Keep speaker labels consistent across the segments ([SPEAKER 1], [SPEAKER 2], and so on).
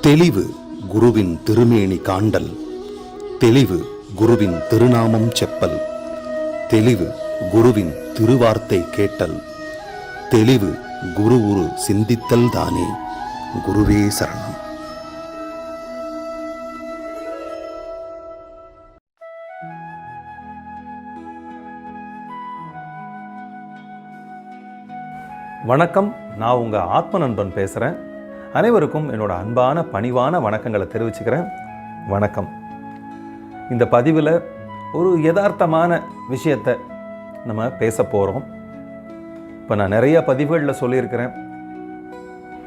[SPEAKER 1] தெளிவு குருவின் திருமேனி காண்டல். தெளிவு குருவின் திருநாமம் செப்பல். தெளிவு குருவின் திருவார்த்தை கேட்டல். தெளிவு குரு உரு சிந்தித்தல் தானே குருவே சரணம்.
[SPEAKER 2] வணக்கம் நான் உங்கள் ஆத்ம நண்பன் பேசுகிறேன் அனைவருக்கும் என்னோட அன்பான பணிவான வணக்கங்களை தெரிவிச்சுக்கிறேன். வணக்கம். இந்த பதிவில் ஒரு யதார்த்தமான விஷயத்தை நம்ம பேச போகிறோம் இப்போ நான் நிறைய பதிவுகளில் சொல்லியிருக்கிறேன்.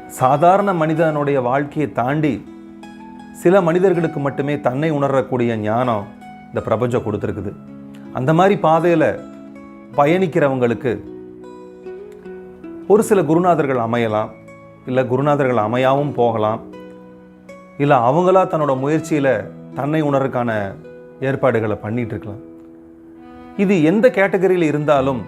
[SPEAKER 2] சாதாரண மனிதனுடைய வாழ்க்கையை தாண்டி சில மனிதர்களுக்கு மட்டுமே தன்னை உணரக்கூடிய ஞானம் இந்த பிரபஞ்சம் கொடுத்துருக்குது. அந்த மாதிரி பாதையில் பயணிக்கிறவங்களுக்கு ஒரு சில குருநாதர்கள் அமையலாம். இல்லை குருநாதர்கள் அமையாவும் போகலாம். இல்லை அவங்களா தன்னோட முயற்சியில் தன்னை உணர்றதுக்கான ஏற்பாடுகளை பண்ணிகிட்ருக்கலாம் இது எந்த கேட்டகரியில் இருந்தாலும்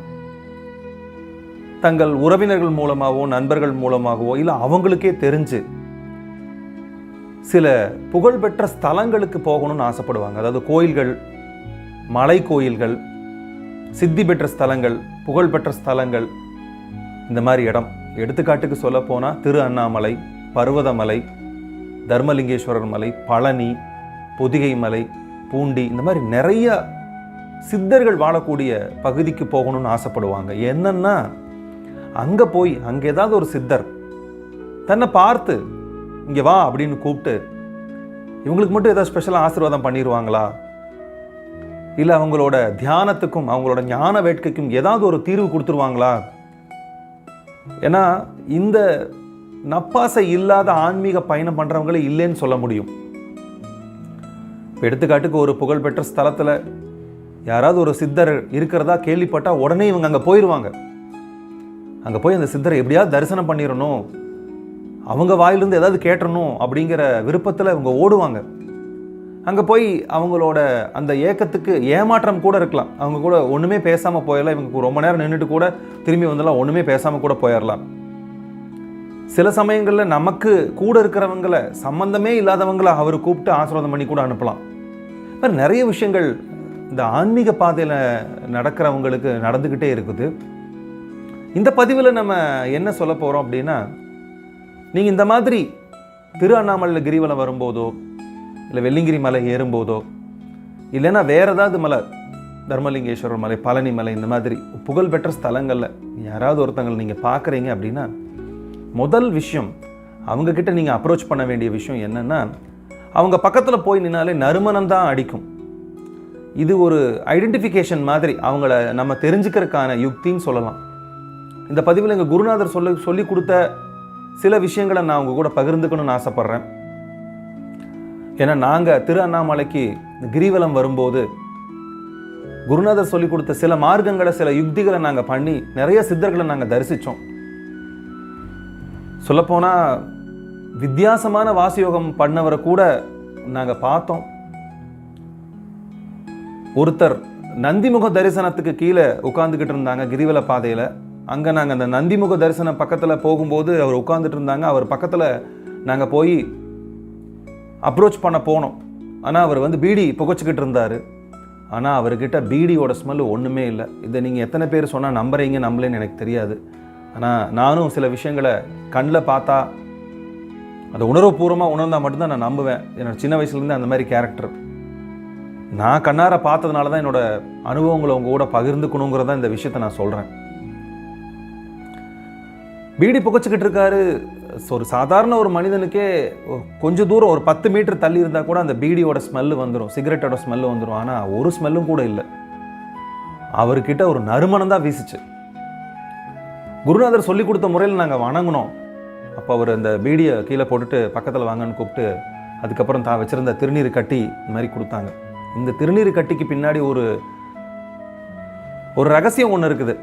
[SPEAKER 2] தங்கள் உறவினர்கள் மூலமாகவோ நண்பர்கள் மூலமாகவோ இல்லை அவங்களுக்கே தெரிஞ்சு சில புகழ்பெற்ற ஸ்தலங்களுக்கு போகணும்னு ஆசைப்படுவாங்க. அதாவது கோயில்கள் மலை கோயில்கள் சித்தி பெற்ற ஸ்தலங்கள் புகழ்பெற்ற ஸ்தலங்கள் இந்த மாதிரி இடம். எடுத்துக்காட்டுக்கு சொல்ல போனால் திரு அண்ணாமலை பர்வதமலை தர்மலிங்கேஸ்வரர் மலை பழனி பொதிகை மலை பூண்டி இந்த மாதிரி நிறைய சித்தர்கள் வாழக்கூடிய பகுதிக்கு போகணும்னு ஆசைப்படுவாங்க. என்னன்னா அங்கே போய் அங்கே ஏதாவது ஒரு சித்தர் தன்னை பார்த்து இங்கே வா அப்படின்னு கூப்பிட்டு இவங்களுக்கு மட்டும் ஏதாவது ஸ்பெஷலாக ஆசீர்வாதம் பண்ணிடுவாங்களா இல்லை அவங்களோட தியானத்துக்கும் அவங்களோட ஞான வேட்கைக்கும் ஏதாவது ஒரு தீர்வு கொடுத்துருவாங்களா? ஏன்னா இந்த நப்பாசை இல்லாத ஆன்மீக பயணம் பண்ணுறவங்களே இல்லைன்னு சொல்ல முடியும். இப்போ எடுத்துக்காட்டுக்கு ஒரு புகழ்பெற்ற ஸ்தலத்தில் யாராவது ஒரு சித்தர் இருக்கிறதா கேள்விப்பட்டால் உடனே இவங்க அங்கே போயிடுவாங்க அங்கே போய் அந்த சித்தரை எப்படியாவது தரிசனம் பண்ணிடணும் அவங்க வாயிலிருந்து ஏதாவது கேட்டணும் அப்படிங்கிற விருப்பத்தில் இவங்க ஓடுவாங்க. அங்கே போய் அவங்களோட அந்த ஏக்கத்துக்கு ஏமாற்றம் கூட இருக்கலாம். அவங்க கூட ஒன்றுமே பேசாமல் போயிடலாம். இவங்க ரொம்ப நேரம் நின்றுட்டு கூட திரும்பி வந்தெல்லாம் ஒன்றுமே பேசாமல் கூட போயிடலாம். சில சமயங்களில் நமக்கு கூட இருக்கிறவங்கள சம்மந்தமே இல்லாதவங்களை அவர் கூப்பிட்டு ஆசீர்வாதம் பண்ணி கூட அனுப்பலாம். இப்போ நிறைய விஷயங்கள் இந்த ஆன்மீக பாதையில் நடக்கிறவங்களுக்கு நடந்துக்கிட்டே இருக்குது. இந்த பதிவில் நம்ம என்ன சொல்ல போகிறோம் அப்படின்னா நீங்கள் இந்த மாதிரி திரு அண்ணாமலை கிரிவலம் வரும்போதோ இல்லை வெள்ளிங்கிரி மலை ஏறும்போதோ இல்லைன்னா வேறு ஏதாவது மலை தர்மலிங்கேஸ்வரர் மலை பழனி மலை இந்த மாதிரி புகழ்பெற்ற ஸ்தலங்களில் யாராவது ஒருத்தங்களை நீங்கள் பார்க்குறீங்க அப்படின்னா முதல் விஷயம் அவங்கக்கிட்ட நீங்கள் அப்ரோச் பண்ண வேண்டிய விஷயம் என்னென்னா அவங்க பக்கத்தில் போய் நின்னாலே நறுமணம் தான் அடிக்கும். இது ஒரு ஐடென்டிஃபிகேஷன் மாதிரி அவங்கள நம்ம தெரிஞ்சுக்கிறதுக்கான யுக்தின்னு சொல்லலாம். இந்த பதிவில் எங்கள் குருநாதர் சொல்லி சொல்லி கொடுத்த சில விஷயங்களை நான் உங்கள் கூட பகிர்ந்துக்கணும்னு ஆசைப்பட்றேன். ஏன்னா நாங்கள் திரு அண்ணாமலைக்கு கிரிவலம் வரும்போது குருநாதர் சொல்லி கொடுத்த சில மார்க்கங்களை சில யுக்திகளை நாங்கள் பண்ணி நிறைய சித்தர்களை நாங்கள் தரிசித்தோம் சொல்லப்போனால் வித்தியாசமான வாசியோகம் பண்ணவரை கூட நாங்கள் பார்த்தோம். ஒருத்தர் நந்திமுக தரிசனத்துக்கு கீழே உட்காந்துக்கிட்டு இருந்தாங்க கிரிவல பாதையில். அங்கே நாங்கள் அந்த நந்திமுக தரிசனம் பக்கத்தில் போகும்போது அவர் உட்காந்துட்டு இருந்தாங்க. அவர் பக்கத்தில் நாங்கள் போய் அப்ரோச் பண்ண போனோம். ஆனால் அவர் வந்து பீடி புகைச்சிக்கிட்டு இருந்தார். ஆனால் அவர்கிட்ட பீடியோட ஸ்மெல் ஒன்றுமே இல்லை. இதை நீங்கள் எத்தனை பேர் சொன்னால் நம்புறீங்க நம்பலேன்னு எனக்கு தெரியாது. ஆனால் நானும் சில விஷயங்களை கண்ணில் பார்த்தா அதை உணர்வுபூர்வமாக உணர்ந்தால் மட்டும்தான் நான் நம்புவேன். என்னோட சின்ன வயசுலேருந்து அந்த மாதிரி கேரக்டர் நான் கண்ணார பார்த்ததுனால தான் என்னோட அனுபவங்களை உங்கள் கூட பகிர்ந்துக்கணுங்கிறத இந்த விஷயத்தை நான் சொல்கிறேன் பீடி புகைச்சிக்கிட்டு இருக்காரு ஒரு சாதாரண ஒரு மனிதனுக்கே கொஞ்சம் தூரம் ஒரு பத்து மீட்டர் தள்ளி இருந்தால் கூட அந்த பீடியோட ஸ்மெல்லு வந்துடும் சிகரெட்டோட ஸ்மெல்லு வந்துடும் ஆனால் ஒரு ஸ்மெல்லும் கூட இல்லை. அவர்கிட்ட ஒரு நறுமணம் தான் வீசிச்சு. குருநாதர் சொல்லி கொடுத்த முறையில் நாங்கள் வணங்கினோம். அப்போ அவர் அந்த பீடியை கீழே போட்டுட்டு பக்கத்தில் வாங்கன்னு கூப்பிட்டு அதுக்கப்புறம் தான் வச்சுருந்த திருநீர் கட்டி இந்த மாதிரி கொடுத்தாங்க. இந்த திருநீர் கட்டிக்கு பின்னாடி ஒரு ஒரு ரகசியம் ஒன்று இருக்குது.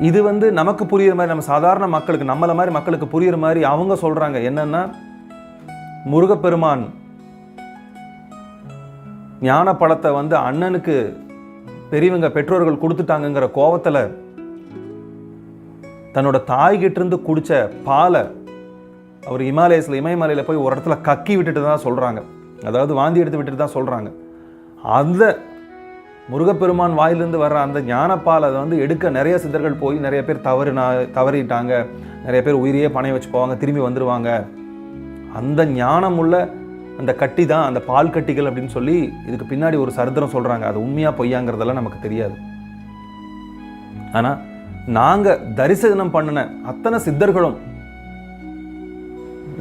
[SPEAKER 2] இது வந்து நமக்கு புரியுற மாதிரி நம்ம சாதாரண மக்களுக்கு நம்மளை மாதிரி மக்களுக்கு புரியுற மாதிரி அவங்க சொல்கிறாங்க என்னென்னா முருகப்பெருமான் ஞான பழத்தை வந்து அண்ணனுக்கு பெரியவங்க பெற்றோர்கள் கொடுத்துட்டாங்கங்கிற கோவத்தில் தன்னோட தாய்கிட்ட இருந்து குடித்த பாலை அவர் இமாலயஸில் இமயமலையில் போய் ஒரு இடத்துல கக்கி விட்டுட்டு தான் சொல்கிறாங்க அதாவது வாந்தி எடுத்து விட்டுட்டு தான் சொல்கிறாங்க அந்த முருகப்பெருமான் வாயிலிருந்து வர்ற அந்த ஞானப்பால் அதை வந்து எடுக்க நிறைய சித்தர்கள் போய் நிறைய பேர் தவறுனா தவறிட்டாங்க. நிறைய பேர் உயிரையே பணைய வச்சு போவாங்க திரும்பி வந்துடுவாங்க அந்த ஞானம் உள்ள அந்த கட்டி தான் அந்த பால் கட்டிகள் அப்படின்னு சொல்லி இதுக்கு பின்னாடி ஒரு சரித்திரம் சொல்கிறாங்க அது உண்மையாக பொய்யாங்கிறதெல்லாம் நமக்கு தெரியாது. ஆனால் நாங்கள் தரிசனம் பண்ணின அத்தனை சித்தர்களும்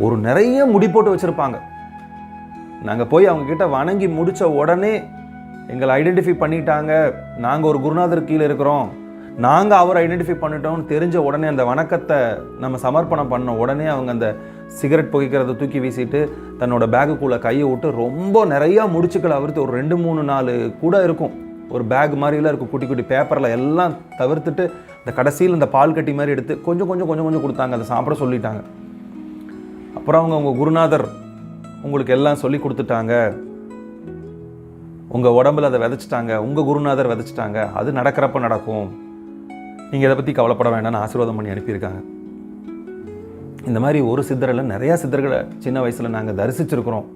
[SPEAKER 2] ஒரு நிறைய முடி போட்டு வச்சுருப்பாங்க. நாங்கள் போய் அவங்க கிட்ட வணங்கி முடிச்ச உடனே எங்களை ஐடென்டிஃபை பண்ணிட்டாங்க. நாங்கள் ஒரு குருநாதர் கீழே இருக்கிறோம். நாங்கள் அவரை ஐடென்டிஃபை பண்ணிட்டோம்னு தெரிஞ்ச உடனே அந்த வணக்கத்தை நம்ம சமர்ப்பணம் பண்ண உடனே அவங்க அந்த சிகரெட் புகைக்கிறத தூக்கி வீசிட்டு தன்னோட பேக்குக்குள்ளே கையை விட்டு ரொம்ப நிறையா முடிச்சுக்களை அவிர்த்து ஒரு ரெண்டு மூணு நாலு கூட இருக்கும். ஒரு பேக் மாதிரிலாம் இருக்கும். குட்டி குட்டி பேப்பரில் எல்லாம் தவிர்த்துட்டு இந்த கடைசியில் இந்த பால் கட்டி மாதிரி எடுத்து கொஞ்சம் கொஞ்சம் கொஞ்சம் கொஞ்சம் கொடுத்தாங்க. அதை சாப்பிட சொல்லிட்டாங்க. அப்புறம் அவங்க உங்கள் குருநாதர் உங்களுக்கு எல்லாம் சொல்லி கொடுத்துட்டாங்க. உங்கள் உடம்புல அதை விதைச்சிட்டாங்க உங்கள் குருநாதர் விதைச்சிட்டாங்க அது நடக்கிறப்ப நடக்கும். நீங்கள் இதை பற்றி கவலைப்பட வேண்டாம்னு ஆசீர்வாதம் பண்ணி அனுப்பியிருக்காங்க. இந்த மாதிரி ஒரு சித்தரில் நிறையா சித்தர்களை சின்ன வயசில் நாங்கள் தரிசிச்சிருக்கிறோம்.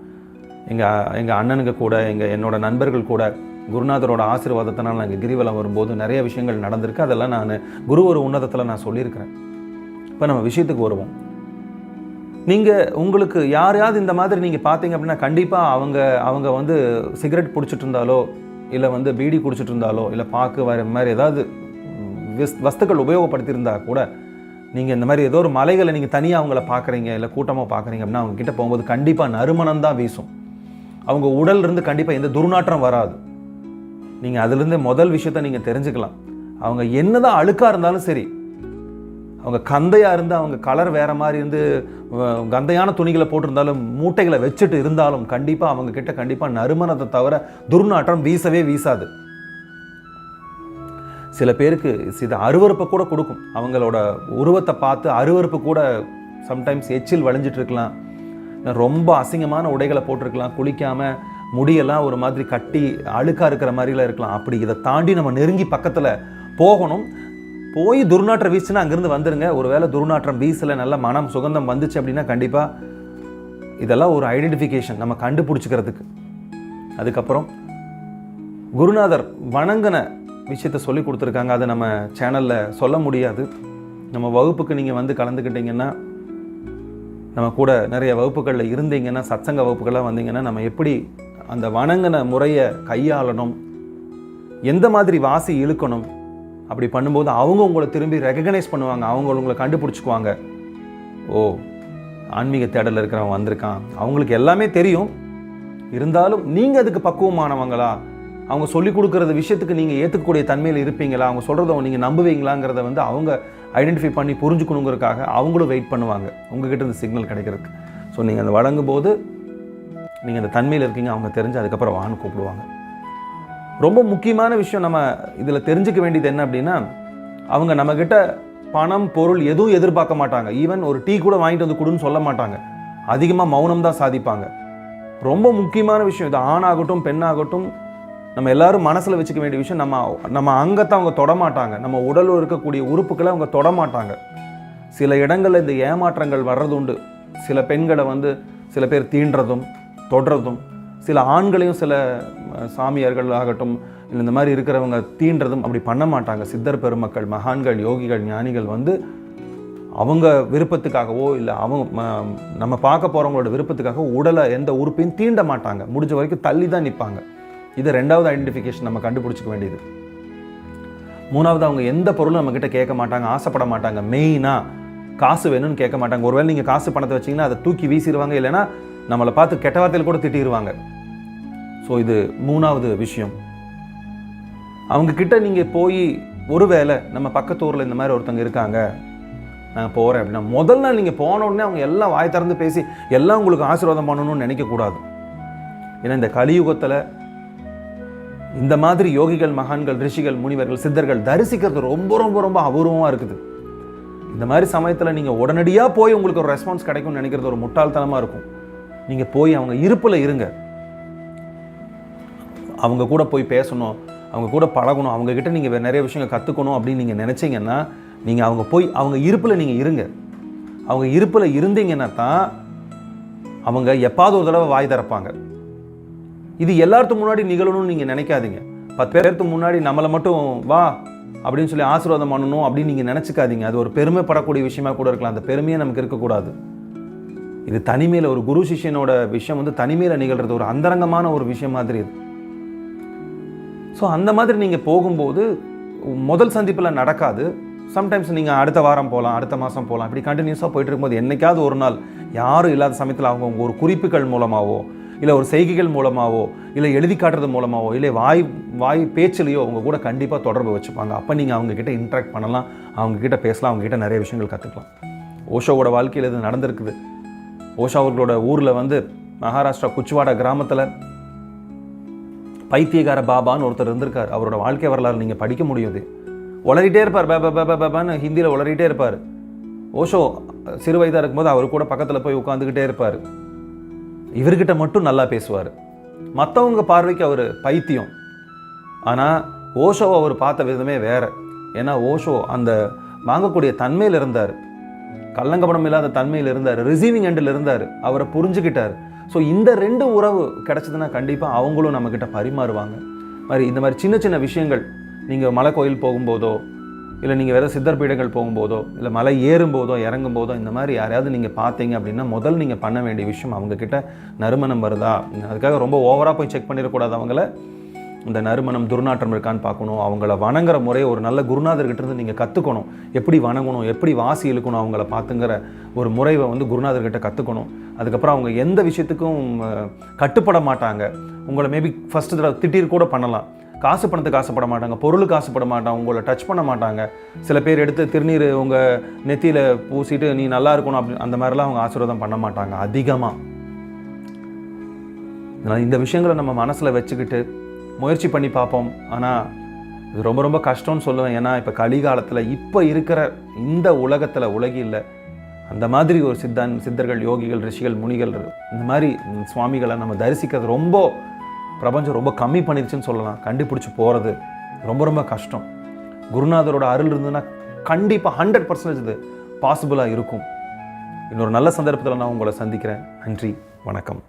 [SPEAKER 2] எங்கள் எங்கள் அண்ணனுங்க கூட எங்கள் என்னோடய நண்பர்கள் கூட குருநாதரோட ஆசீர்வாதத்தினால் நாங்கள் கிரிவலம் வரும்போது நிறைய விஷயங்கள் நடந்திருக்கு. அதெல்லாம் நான் குரு ஒரு உன்னதத்தில் நான் சொல்லியிருக்கிறேன். இப்போ நம்ம விஷயத்துக்கு வருவோம். நீங்கள் உங்களுக்கு யாரையாவது இந்த மாதிரி நீங்கள் பார்த்தீங்க அப்படின்னா கண்டிப்பாக அவங்க அவங்க வந்து சிகரெட் பிடிச்சிட்டு இருந்தாலோ இல்லை வந்து பீடி குடிச்சிட்டு இருந்தாலோ இல்லை பாக்கு வர மாதிரி ஏதாவது விஸ் வஸ்துக்கள் உபயோகப்படுத்தியிருந்தா கூட நீங்கள் இந்த மாதிரி ஏதோ ஒரு மலைகளை நீங்கள் தனியாக அவங்கள பார்க்குறீங்க இல்லை கூட்டமாக பார்க்குறீங்க அப்படின்னா அவங்ககிட்ட போகும்போது கண்டிப்பாக நறுமணம் தான் வீசும். அவங்க உடல் இருந்து கண்டிப்பாக எந்த துர்நாற்றம் வராது. நீங்கள் அதுலேருந்து முதல் விஷயத்த நீங்கள் தெரிஞ்சுக்கலாம். அவங்க என்னதான் அழுக்காக இருந்தாலும் சரி அவங்க கந்தையாக இருந்து அவங்க கலர் வேறு மாதிரி இருந்து கந்தையான துணிகளை போட்டிருந்தாலும் மூட்டைகளை வச்சுட்டு இருந்தாலும் கண்டிப்பாக அவங்க கிட்ட கண்டிப்பாக நறுமணத்தை தவிர துர்நாற்றம் வீசவே வீசாது. சில பேருக்கு சில அருவறுப்பை கூட கொடுக்கும். அவங்களோட உருவத்தை பார்த்து அருவருப்பு கூட சம்டைம்ஸ் எச்சில் வளைஞ்சிட்டு இருக்கலாம். ரொம்ப அசிங்கமான உடைகளை போட்டிருக்கலாம். குளிக்காமல் முடியெல்லாம் ஒரு மாதிரி கட்டி அழுக்கா இருக்கிற மாதிரிலாம் இருக்கலாம். அப்படி இதை தாண்டி நம்ம நெருங்கி பக்கத்தில் போகணும். போய் துர்நாற்றம் வீசுனா அங்கேருந்து வந்துருங்க. ஒருவேளை துர்நாற்றம் வீசல நல்ல மனம் சுகந்தம் வந்துச்சு அப்படின்னா கண்டிப்பாக இதெல்லாம் ஒரு ஐடென்டிஃபிகேஷன் நம்ம கண்டுபிடிச்சிக்கிறதுக்கு. அதுக்கப்புறம் குருநாதர் வணங்கின விஷயத்த சொல்லி கொடுத்துருக்காங்க. அதை நம்ம சேனலில் சொல்ல முடியாது. நம்ம வகுப்புக்கு நீங்கள் வந்து கலந்துக்கிட்டீங்கன்னா நம்ம கூட நிறைய வகுப்புகளில் இருந்தீங்கன்னா சத்சங்க வகுப்புகள்லாம் வந்தீங்கன்னா நம்ம எப்படி அந்த வணங்கின முறையை கையாளணும்? எந்த மாதிரி வாசி இழுக்கணும்? அப்படி பண்ணும்போது அவங்க உங்களை திரும்பி ரெகக்னைஸ் பண்ணுவாங்க. அவங்க உங்களை கண்டுபிடிச்சிக்குவாங்க. ஓ ஆன்மீக தேடலில் இருக்கிறவன் வந்திருக்கான். அவங்களுக்கு எல்லாமே தெரியும். இருந்தாலும் நீங்கள் அதுக்கு பக்குவமானவங்களா? அவங்க சொல்லி கொடுக்குறது விஷயத்துக்கு நீங்கள் ஏற்றுக்கக்கூடிய தன்மையில் இருப்பீங்களா? அவங்க சொல்கிறத நீங்கள் நம்புவீங்களாங்கிறத வந்து அவங்க ஐடென்டிஃபை பண்ணி புரிஞ்சுக்கணுங்கிறதுக்காக அவங்களும் வெயிட் பண்ணுவாங்க. உங்ககிட்ட இந்த சிக்னல் கிடைக்கிறதுக்கு. ஸோ நீங்கள் அந்த வழங்கும் போது நீங்கள் அந்த தன்மையில் இருக்கீங்க. அவங்க தெரிஞ்சு அதுக்கப்புறம் வான்னு கூப்பிடுவாங்க. ரொம்ப முக்கியமான விஷயம் நம்ம இதில் தெரிஞ்சுக்க வேண்டியது என்ன அப்படின்னா அவங்க நம்மக்கிட்ட பணம் பொருள் எதுவும் எதிர்பார்க்க மாட்டாங்க. ஈவன் ஒரு டீ கூட வாங்கிட்டு வந்து கொடுன்னு சொல்ல மாட்டாங்க. அதிகமாக மௌனம் தான் சாதிப்பாங்க. ரொம்ப முக்கியமான விஷயம் இது. ஆணாகட்டும் பெண்ணாகட்டும் நம்ம எல்லாரும் மனசில் வச்சுக்க வேண்டிய விஷயம் நம்ம நம்ம அங்கத்தை அவங்க தொடமாட்டாங்க. நம்ம உடலில் இருக்கக்கூடிய உறுப்புகளை அவங்க தொடமாட்டாங்க. சில இடங்களில் இந்த ஏமாற்றங்கள் வர்றது உண்டு சில பெண்களை வந்து சில பேர் தீண்டுறதும் தொடுறதும் சில ஆண்களையும் சில சாமியார்கள் ஆகட்டும் இல்லை இந்த மாதிரி இருக்கிறவங்க தீண்டுறதும் அப்படி பண்ண மாட்டாங்க. சித்தர் பெருமக்கள் மகான்கள் யோகிகள் ஞானிகள் வந்து அவங்க விருப்பத்துக்காகவோ இல்லை அவங்க ம- நம்ம பார்க்க போகிறவங்களோட விருப்பத்துக்காக உடலை எந்த உறுப்பையும் தீண்ட மாட்டாங்க. முடிஞ்ச வரைக்கும் தள்ளி தான் நிற்பாங்க இது ரெண்டாவது ஐடென்டிஃபிகேஷன் நம்ம கண்டுபிடிச்சிக்க வேண்டியது. மூணாவது அவங்க எந்த பொருளும் நம்மக்கிட்ட கேட்க மாட்டாங்க ஆசைப்பட மாட்டாங்க. மெயினாக காசு வேணும்னு கேட்க மாட்டாங்க. ஒருவேளை நீங்கள் காசு பணத்தை வச்சிங்கன்னா அதை தூக்கி வீசிடுவாங்க. இல்லைன்னா நம்மளை பார்த்து கெட்ட வார்த்தையில் கூட திட்டிடுவாங்க ஸோ இது மூணாவது விஷயம். அவங்க கிட்ட நீங்கள் போய் ஒருவேளை நம்ம பக்கத்து ஊரில் இந்த மாதிரி ஒருத்தங்க இருக்காங்க நான் போகிறேன் அப்படின்னா முதல் நாள் நீங்கள் போன உடனே அவங்க எல்லாம் வாய் திறந்து பேசி எல்லாம் உங்களுக்கு ஆசீர்வாதம் பண்ணணும்னு நினைக்கக்கூடாது. ஏன்னா இந்த கலியுகத்தில் இந்த மாதிரி யோகிகள் மகான்கள் ரிஷிகள் முனிவர்கள் சித்தர்கள் தரிசிக்கிறது ரொம்ப ரொம்ப ரொம்ப அபூர்வமாக இருக்குது. இந்த மாதிரி சமயத்தில் நீங்கள் உடனடியாக போய் உங்களுக்கு ஒரு ரெஸ்பான்ஸ் கிடைக்கும்னு நினைக்கிறது ஒரு முட்டாள்தனமாக இருக்கும். நீங்கள் போய் அவங்க இருப்பில் இருங்க. அவங்க கூட போய் பேசணும் அவங்க கூட பழகணும் அவங்கக்கிட்ட நீங்கள் நிறைய விஷயங்கள் கற்றுக்கணும் அப்படின்னு நீங்கள் நினச்சிங்கன்னா நீங்கள் அவங்க போய் அவங்க இருப்பில் நீங்கள் இருங்க. அவங்க இருப்பில் இருந்தீங்கன்னா தான் அவங்க எப்பாவது ஒரு தடவை வாய் திறப்பாங்க. இது எல்லாத்துக்கும் முன்னாடி நிகழணும்னு நீங்கள் நினைக்காதீங்க. பத்து பேருக்கு முன்னாடி நம்மளை மட்டும் வா அப்படின்னு சொல்லி ஆசீர்வாதம் பண்ணணும் அப்படின்னு நீங்கள் நினச்சிக்காதீங்க. அது ஒரு பெருமைப்படக்கூடிய விஷயமா கூட இருக்கலாம். அந்த பெருமையை நமக்கு இருக்கக்கூடாது. இது தனிமையில் ஒரு குரு சிஷ்யனோட விஷயம் வந்து தனிமையில் நிகழ்கிறது ஒரு அந்தரங்கமான ஒரு விஷயம் மாதிரி இது. ஸோ அந்த மாதிரி நீங்கள் போகும்போது முதல் சந்திப்பில் நடக்காது. சம்டைம்ஸ் நீங்கள் அடுத்த வாரம் போகலாம் அடுத்த மாதம் போகலாம் இப்படி கண்டினியூஸாக போயிட்டு இருக்கும்போது என்றைக்காவது ஒரு நாள் யாரும் இல்லாத சமயத்தில் அவங்க ஒரு குறிப்புகள் மூலமாகவோ இல்லை ஒரு செய்கைகள் மூலமாகவோ இல்லை எழுதி காட்டுறது மூலமாகவோ இல்லை வாய் வாய் பேச்சிலையோ அவங்க கூட கண்டிப்பாக தொடர்பு வச்சுப்பாங்க. அப்போ நீங்கள் அவங்கக்கிட்ட இன்ட்ராக்ட் பண்ணலாம் அவங்கக்கிட்ட பேசலாம் அவங்கக்கிட்ட நிறைய விஷயங்கள் கற்றுக்கலாம் ஓஷோவோட வாழ்க்கையில் இது நடந்திருக்குது. ஓஷோ அவர்களோட ஊரில் வந்து மகாராஷ்டிரா குச்சுவாடா கிராமத்தில் பைத்தியகார பாபான்னு ஒருத்தர் இருந்திருக்கார் அவரோட வாழ்க்கை வரலாறு நீங்கள் படிக்க முடியுது உளறிட்டே இருப்பார் பாபா பாபா பாபான்னு ஹிந்தியில் உளறிட்டே இருப்பார் ஓஷோ சிறு வயதாக இருக்கும்போது அவர் கூட பக்கத்தில் போய் உட்காந்துக்கிட்டே இருப்பார் இவர்கிட்ட மட்டும் நல்லா பேசுவார் மற்றவங்க பார்வைக்கு அவர் பைத்தியம் ஆனால் ஓஷோவை அவர் பார்த்த விதமே வேற ஏன்னா ஓஷோ அந்த வாங்கக்கூடிய தன்மையில் இருந்தார் கள்ளங்கபடம் இல்லாத தன்மையில் இருந்தார் ரிசீவிங் எண்டில் இருந்தார் அவரை புரிஞ்சுக்கிட்டார் ஸோ இந்த ரெண்டு உறவு கிடச்சதுன்னா கண்டிப்பாக அவங்களும் நம்மக்கிட்ட பரிமாறுவாங்க. மாதிரி இந்த மாதிரி சின்ன சின்ன விஷயங்கள் நீங்கள் மலை கோயில் போகும்போதோ இல்லை நீங்கள் வேறு சித்தர் பீடங்கள் போகும்போதோ இல்லை மலை ஏறும்போதோ இறங்கும் போதோ இந்த மாதிரி யாரையாவது நீங்கள் பார்த்தீங்க அப்படின்னா முதல் நீங்கள் பண்ண வேண்டிய விஷயம் அவங்கக்கிட்ட நறுமணம் வருதா? அதுக்காக ரொம்ப ஓவராக போய் செக் பண்ணிடக்கூடாது அவங்கள. இந்த நறுமணம் துர்நாற்றம் இருக்கான்னு பார்க்கணும். அவங்கள வணங்குற முறை ஒரு நல்ல குருநாதர்கிட்ட இருந்து நீங்கள் கற்றுக்கணும் எப்படி வணங்கணும் எப்படி வாசி இழுக்கணும் அவங்கள பார்த்துங்கிற ஒரு முறைவை வந்து குருநாதர்கிட்ட கற்றுக்கணும் அதுக்கப்புறம் அவங்க எந்த விஷயத்துக்கும் கட்டுப்பட மாட்டாங்க. உங்களை மேபி ஃபஸ்ட்டு தடவை திட்டீர் கூட பண்ணலாம். காசு பணத்துக்கு ஆசைப்பட மாட்டாங்க. பொருளுக்கு ஆசைப்பட மாட்டாங்க. உங்களை டச் பண்ண மாட்டாங்க. சில பேர் எடுத்து திருநீர் உங்கள் நெத்தியில் பூசிட்டு நீ நல்லா இருக்கணும் அப்படி அந்த மாதிரிலாம் அவங்க ஆசீர்வாதம் பண்ண மாட்டாங்க. அதிகமாக இந்த விஷயங்களை நம்ம மனசில் வச்சுக்கிட்டு முயற்சி பண்ணி பார்ப்போம். ஆனால் இது ரொம்ப ரொம்ப கஷ்டம்னு சொல்லுவேன். ஏன்னா இப்போ கலிகாலத்தில் இப்போ இருக்கிற இந்த உலகத்தில் உலகில் அந்த மாதிரி ஒரு சித்தன் சித்தர்கள் யோகிகள் ரிஷிகள் முனிகள் இந்த மாதிரி சுவாமிகளை நம்ம தரிசிக்கிறது ரொம்ப பிரபஞ்சம் ரொம்ப கம்மி பண்ணிருச்சுன்னு சொல்லலாம். கண்டுபிடிச்சி போகிறது ரொம்ப ரொம்ப கஷ்டம். குருநாதரோட அருள் இருந்ததுன்னா கண்டிப்பாக ஹண்ட்ரட் பர்சன்டேஜ் இது பாசிபிளாக இருக்கும். இன்னொரு நல்ல சந்தர்ப்பத்தில் நான் உங்களை சந்திக்கிறேன். நன்றி வணக்கம்.